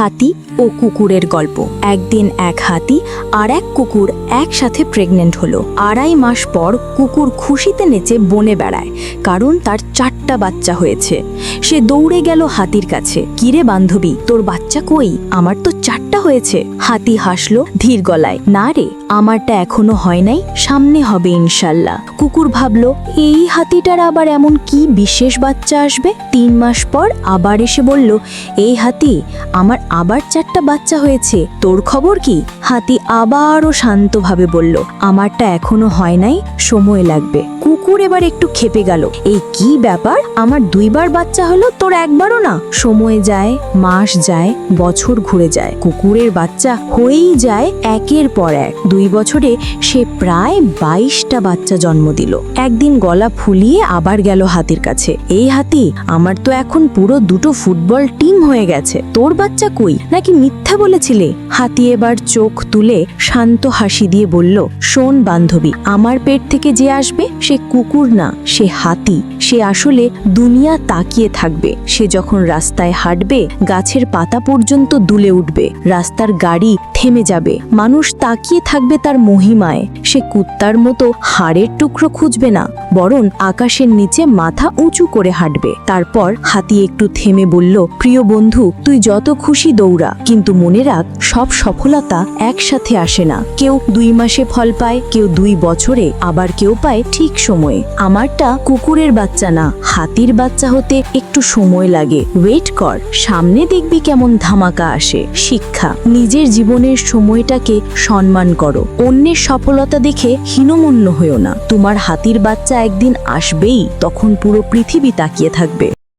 হাতি ও কুকুরের গল্প। একদিন এক হাতি আর এক কুকুর একসাথে প্রেগনেন্ট হলো। আড়াই মাস পর কুকুর খুশিতে নেচে বনে বেড়ায়, কারণ তার চারটা বাচ্চা হয়েছে। সে দৌড়ে গেল হাতির কাছে। কিরে বান্ধবী, তোর বাচ্চা কই? আমার তো চারটা হয়েছে। হাতি হাসলো ধীর গলায়। না রে, আমারটা এখনও হয় নাই, সামনে হবে ইনশাল্লাহ। কুকুর ভাবলো, এই হাতিটার আবার এমন কি বিশেষ বাচ্চা আসবে? তিন মাস পর আবার এসে বলল, এই হাতি, আমার আবার চারটা বাচ্চা হয়েছে। তোর খবর কি? হাতি আবারও শান্তভাবে বলল, আমারটা এখনও হয় নাই, সময় লাগবে। কুকুর এবার একটু খেপে গেল। এই কি ব্যাপার? আমার দুইবার বাচ্চা হলো, তোর একবারও না? সময় যায়, মাস যায়, বছর ঘুরে যায়। কুকুরের বাচ্চা হয়েই যায় একের পর এক। দুই বছরে সে প্রায় বাইশটা বাচ্চা জন্ম দিল। একদিন গলা ফুলিয়ে আবার গেল হাতির কাছে। এই হাতি, আমার তো এখন পুরো দুটো ফুটবল টিম হয়ে গেছে। তোর বাচ্চা কই? নাকি মিথ্যা বলেছিলে? হাতি এবার চোখ তুলে শান্ত হাসি দিয়ে বলল, শোন বান্ধবী, আমার পেট থেকে যে আসবে, সে কুকুর না, সে হাতি। সে আসলে দুনিয়া তাকিয়ে থাকবে। সে যখন রাস্তায় হাঁটবে, গাছের পাতা পর্যন্ত দুলে উঠবে। রাস্তার গাড়ি থেমে যাবে। মানুষ তাকিয়ে থাকবে তার মহিমায়। সে কুত্তার মতো হাড়ের টুকরো খুঁজবে না, বরং আকাশের নিচে মাথা উঁচু করে হাঁটবে। তারপর হাতি একটু থেমে বলল, প্রিয় বন্ধু, তুই যত খুশি দৌড়া, কিন্তু মনে রাখ, সব সফলতা একসাথে আসে না। কেউ দুই মাসে ফল পায়, কেউ দুই বছরে, আবার কেউ পায় ঠিক সময়ে। আমারটা কুকুরের বাচ্চা না, হাতির বাচ্চা হতে একটু সময় লাগে। ওয়েট কর, সামনে দেখবি কেমন ধামাকা আসে। শিক্ষা, নিজের জীবনের সময়টাকে সম্মান করো। অন্যের সফলতা দেখে হীনমন্য হয়েও না। তোমার হাতির বাচ্চা একদিন আসবেই, তখন পুরো পৃথিবী তাকিয়ে থাকবে।